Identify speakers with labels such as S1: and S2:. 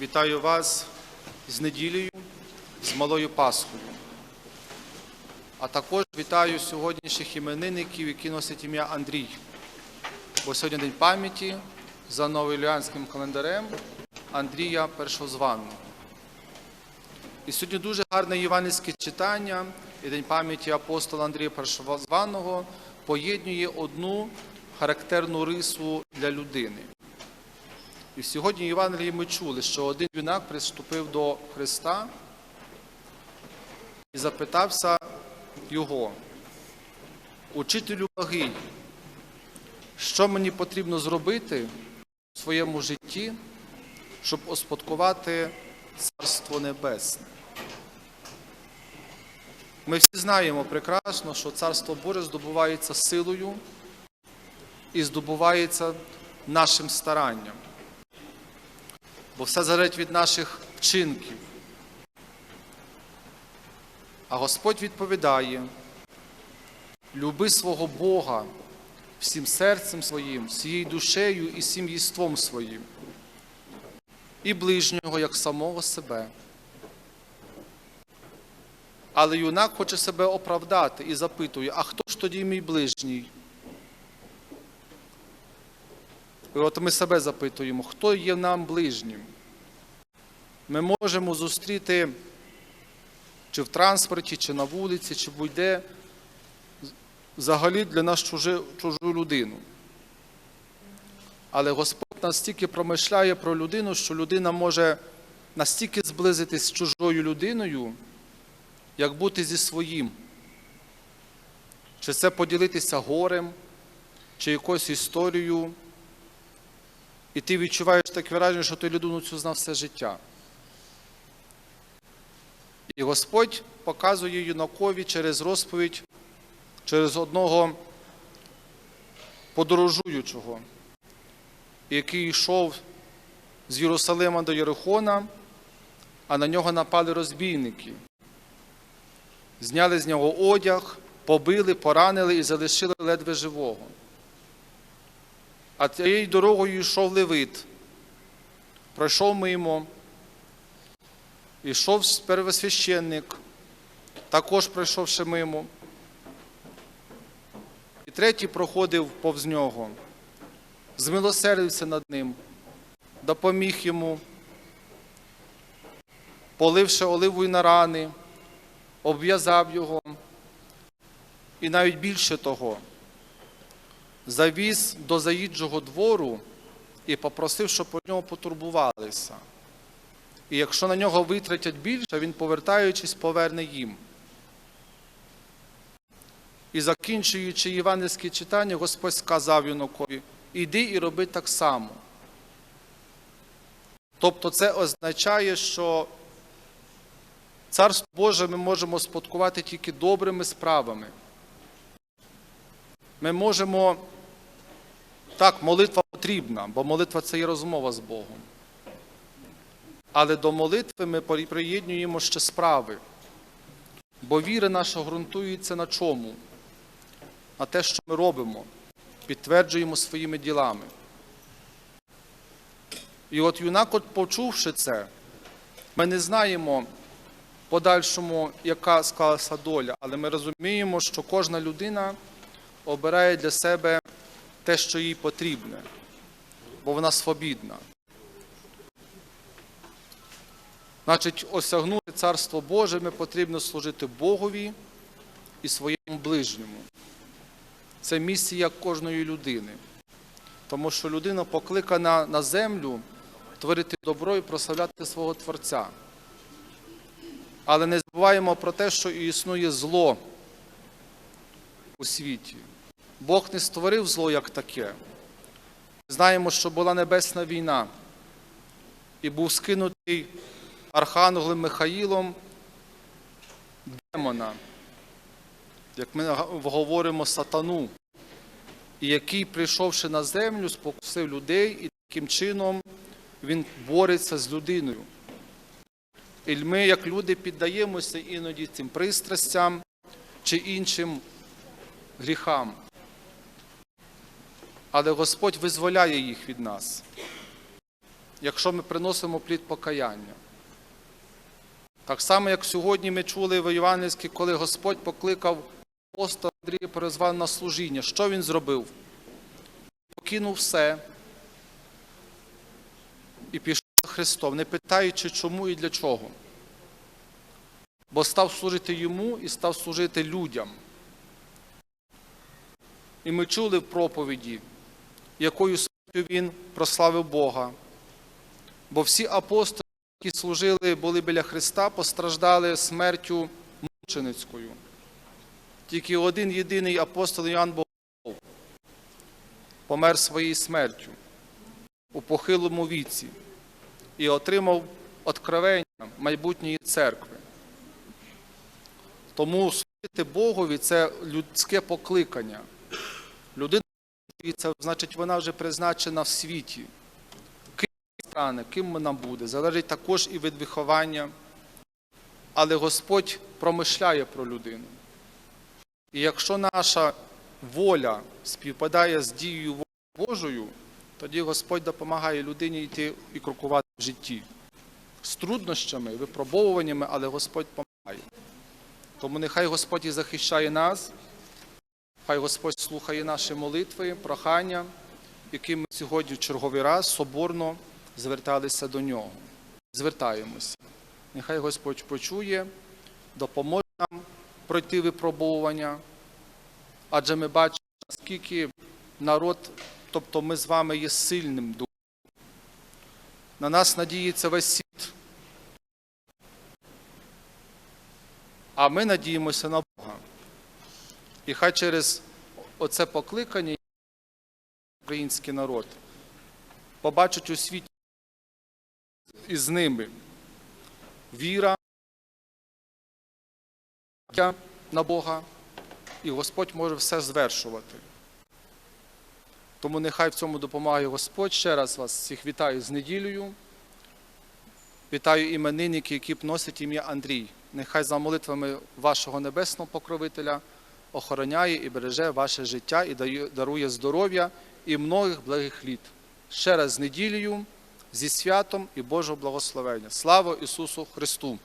S1: Вітаю вас з неділею, з малою Пасхою. А також вітаю сьогоднішніх іменинників, які носять ім'я Андрій. Бо сьогодні день пам'яті за новоіліанським календарем Андрія Першозванного. І сьогодні дуже гарне євангельське читання і День пам'яті апостола Андрія Першозваного поєднує одну характерну рису для людини. І сьогодні в Євангелії ми чули, що один юнак приступив до Христа і запитався його, учителю благий, що мені потрібно зробити в своєму житті, щоб успадкувати Царство Небесне. Ми всі знаємо прекрасно, що Царство Боже здобувається силою і здобувається нашим старанням. Бо все залежить від наших вчинків. А Господь відповідає: люби свого Бога всім серцем своїм, всією душею і всім єством своїм, і ближнього як самого себе. Але юнак хоче себе оправдати і запитує, а хто ж тоді мій ближній? І от ми себе запитуємо, хто є нам ближнім? Ми можемо зустріти чи в транспорті, чи на вулиці, чи будь-де взагалі для нас чужи, чужу людину. Але Господь настільки промишляє про людину, що людина може настільки зблизитись з чужою людиною, як бути зі своїм. Чи це поділитися горем, чи якоюсь історією. І ти відчуваєш таке враження, що ти людину цю знав все життя. І Господь показує юнакові через розповідь, через одного подорожуючого, який йшов з Єрусалима до Єрихона, а на нього напали розбійники. Зняли з нього одяг, побили, поранили і залишили ледве живого. А цією дорогою йшов Левит, пройшов мимо, йшов первосвященник, також пройшовши мимо. І третій проходив повз нього, змилосердився над ним, допоміг йому, поливши оливою на рани, обв'язав його. І навіть більше того, завіз до заїджого двору і попросив, щоб про нього потурбувалися. І якщо на нього витратять більше, він, повертаючись, поверне їм. І закінчуючи євангельське читання, Господь сказав юнакові, іди і роби так само. Тобто це означає, що Царство Боже ми можемо спадкувати тільки добрими справами. Ми можемо, так, молитва потрібна, бо молитва це є розмова з Богом. Але до молитви ми приєднуємо ще справи. Бо віра наша ґрунтується на чому? На те, що ми робимо, підтверджуємо своїми ділами. І от юнак, от почувши це, ми не знаємо подальшому, яка склалася доля, але ми розуміємо, що кожна людина обирає для себе те, що їй потрібне, бо вона свобідна. Значить, осягнути Царство Боже ми потрібно служити Богові і своєму ближньому. Це місія кожної людини. Тому що людина покликана на землю творити добро і прославляти свого Творця. Але не забуваємо про те, що існує зло у світі. Бог не створив зло як таке. Знаємо, що була небесна війна, і був скинутий архангелом Михаїлом демона, як ми говоримо, сатану, який, прийшовши на землю, спокусив людей, і таким чином він бореться з людиною. І ми, як люди, піддаємося іноді цим пристрастям чи іншим гріхам. Але Господь визволяє їх від нас. якщо ми приносимо плід покаяння. Так само, як сьогодні ми чули в Євангельській, коли Господь покликав апостола Андрія призвав на служіння. Що він зробив? Покинув все і пішов за Христом, не питаючи, чому і для чого. Бо став служити йому і став служити людям. І ми чули в проповіді, якою смертю він прославив Бога. Бо всі апостоли, які служили, були біля Христа, постраждали смертю мученицькою. Тільки один єдиний апостол Іоанн Богослов помер своєю смертю у похилому віці і отримав откровення майбутньої церкви. Тому служити Богові це людське покликання. Людина, це значить, вона вже призначена в світі. Ким стане, ким вона буде, залежить також і від виховання. Але Господь промишляє про людину. І якщо наша воля співпадає з дією Божою, тоді Господь допомагає людині йти і крокувати в житті з труднощами, випробовуваннями, але Господь допомагає. Тому нехай Господь і захищає нас, хай Господь слухає наші молитви, прохання, які ми сьогодні в черговий раз соборно зверталися до нього. Звертаємося. Нехай Господь почує, допоможе нам пройти випробовування, адже ми бачимо, наскільки народ, тобто ми з вами є сильним духом. На нас надіється весь світ. А ми надіємося на. І хай через оце покликання український народ побачить у світі із ними віра на Бога, і Господь може все звершувати. Тому нехай в цьому допомагає Господь. Ще раз вас всіх вітаю з неділею. Вітаю іменинники, які носять ім'я Андрій. Нехай за молитвами вашого небесного покровителя охороняє і береже ваше життя і дарує здоров'я і многих благих літ. Ще раз з неділею, зі святом і Божого благословення. Слава Ісусу Христу!